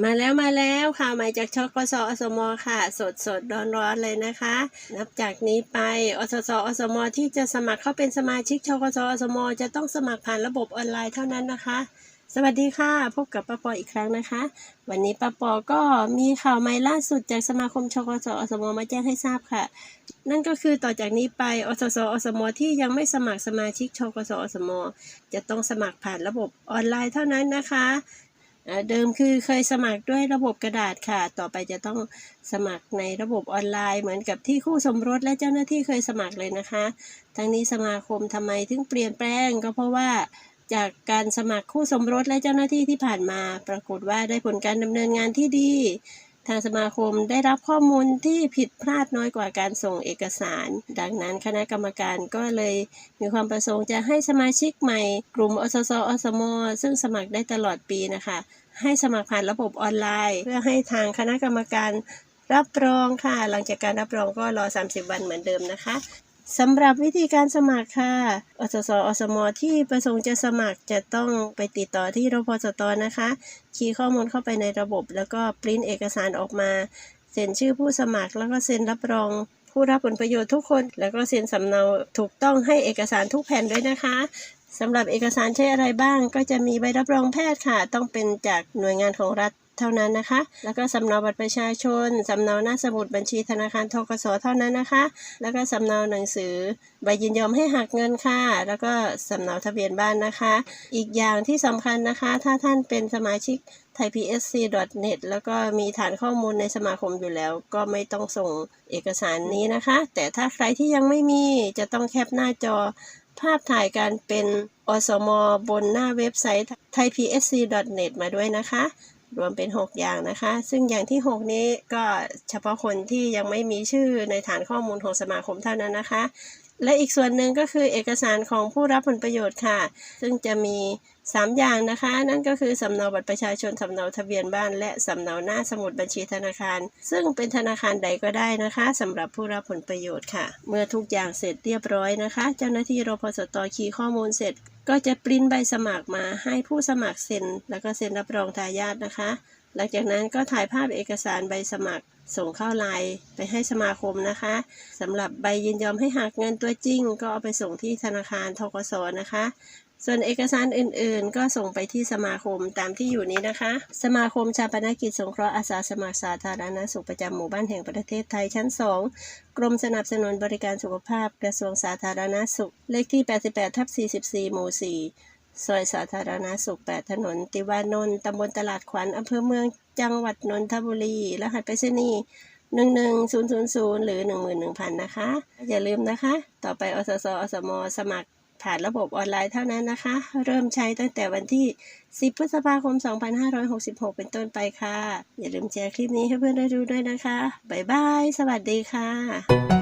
มาแล้วมาแล้วข่าวใหม่จากชกสอสมค่ะ สดสดร้อนร้อนเลยนะคะ นับจากนี้ไปอสสอสมที่จะสมัครเข้าเป็นสมาชิกชกสอสมจะต้องสมัครผ่านระบบออนไลน์เท่านั้นนะคะ สวัสดีค่ะ พบกับป้าปออีกครั้งนะคะ วันนี้ป้าปอก็มีข่าวใหม่ล่าสุดจากสมาคมชกสอสมมาแจ้งให้ทราบค่ะ นั่นก็คือต่อจากนี้ไปอสสอสมที่ยังไม่สมัครสมาชิกชกสอสมจะต้องสมัครผ่านระบบออนไลน์เท่านั้นนะคะ เดิมคือเคยสมัครด้วยระบบกระดาษค่ะ ต่อไปจะต้องสมัครในระบบออนไลน์ เหมือนกับที่คู่สมรสและเจ้าหน้าที่เคยสมัครเลยนะคะ ทั้งนี้สมาคมทำไมถึงเปลี่ยนแปลงก็เพราะว่าจากการสมัครคู่สมรสและเจ้าหน้าที่ที่ผ่านมา ปรากฏว่าได้ผลการดำเนินงานที่ดี ทางสมาคมได้รับข้อมูลที่ผิดพลาดน้อยกว่าการส่งเอกสาร ดังนั้นคณะกรรมการก็เลยมีความประสงค์จะให้สมาชิกใหม่ กลุ่มอสสอสม ซึ่งสมัครได้ตลอดปีนะคะ ให้สมัครผ่านระบบออนไลน์ เพื่อให้ทางคณะกรรมการรับรองค่ะ หลังจากการรับรองก็รอ 30 วันเหมือนเดิมนะคะ สำหรับวิธีการสมัครค่ะ อสส อสม ที่ประสงค์จะสมัครจะต้องไปติดต่อที่รพสตนะคะ คีย์ข้อมูลเข้าไปในระบบ แล้วก็ปริ้นเอกสารออกมา เซ็นชื่อผู้สมัคร แล้วก็เซ็นรับรองผู้รับผลประโยชน์ทุกคน แล้วก็เซ็นสำเนาถูกต้องให้เอกสารทุกแผ่นด้วยนะคะสำหรับเอกสารใช้อะไรบ้าง ก็จะมีใบรับรองแพทย์ค่ะ ต้องเป็นจากหน่วยงานของรัฐ เท่านั้นนะคะ แล้วก็สำเนาบัตรประชาชน สำเนาหน้าสมุดบัญชีธนาคารทกสเท่านั้นนะคะ แล้วก็สำเนาหนังสือใบยินยอมให้หักเงินค่ะ แล้วก็สำเนาทะเบียนบ้านนะคะ อีกอย่างที่สำคัญนะคะ ถ้าท่านเป็นสมาชิก thaipsc.net แล้วก็มีฐานข้อมูลในสมาคมอยู่แล้ว ก็ไม่ต้องส่งเอกสารนี้นะคะ แต่ถ้าใครที่ยังไม่มีจะต้องแคปหน้าจอภาพถ่ายการเป็นอสมบนหน้าเว็บไซต์ thaipsc.net มาด้วยนะคะ รวมเป็น 6 อย่างนะคะ ซึ่งอย่างที่ 6 นี้ก็เฉพาะคนที่ยังไม่มีชื่อในฐานข้อมูลของสมาคมเท่านั้นนะคะ และอีกส่วนหนึ่งก็คือเอกสารของผู้รับผลประโยชน์ค่ะ ซึ่งจะมี 3 อย่างนะคะ นั่นก็คือสำเนาบัตรประชาชนสำเนาทะเบียนบ้าน และสำเนาหน้าสมุดบัญชีธนาคาร ซึ่งเป็นธนาคารใดก็ได้นะคะสำหรับผู้รับผลประโยชน์ค่ะ เมื่อทุกอย่างเสร็จเรียบร้อยนะคะ เจ้าหน้าที่รพสตคีย์ข้อมูลเสร็จ ก็จะปริ้นใบสมัครมาให้ผู้สมัครเซ็น แล้วก็เซ็นรับรองทายาทนะคะ หลังจากนั้นก็ถ่ายภาพเอกสารใบสมัครส่งเข้าไลน์ไปให้สมาคมนะคะสำหรับใบยินยอมให้หักเงินตัวจริง ก็เอาไปส่งที่ธนาคารทกสนะคะ ส่วนเอกสารอื่นๆ ก็ส่งไปที่สมาคมตามที่อยู่นี้นะคะ สมาคมชาปนกิจสงเคราะห์อาสาสมัครสาธารณสุขประจำหมู่บ้านแห่งประเทศไทยชั้น 2 กรมสนับสนุนบริการสุขภาพกระทรวงสาธารณสุข เลขที่ 88ทับ44 หมู่ 4 ซอยสาธารณสุข 8 ถนน ติวานนท์ตำบลตลาดขวัญอำเภอเมืองจังหวัดนนทบุรี รหัสไปรษณีย์11000หรือ11000นะคะ อย่าลืมนะคะ ต่อไปอสสอสม สมัครผ่านระบบออนไลน์เท่านั้นนะคะ เริ่มใช้ตั้งแต่วันที่ 10 พฤษภาคม 2566 เป็นต้นไปค่ะ อย่าลืมแชร์คลิปนี้ให้เพื่อนได้ดูด้วยนะคะ บ๊ายบาย สวัสดีค่ะ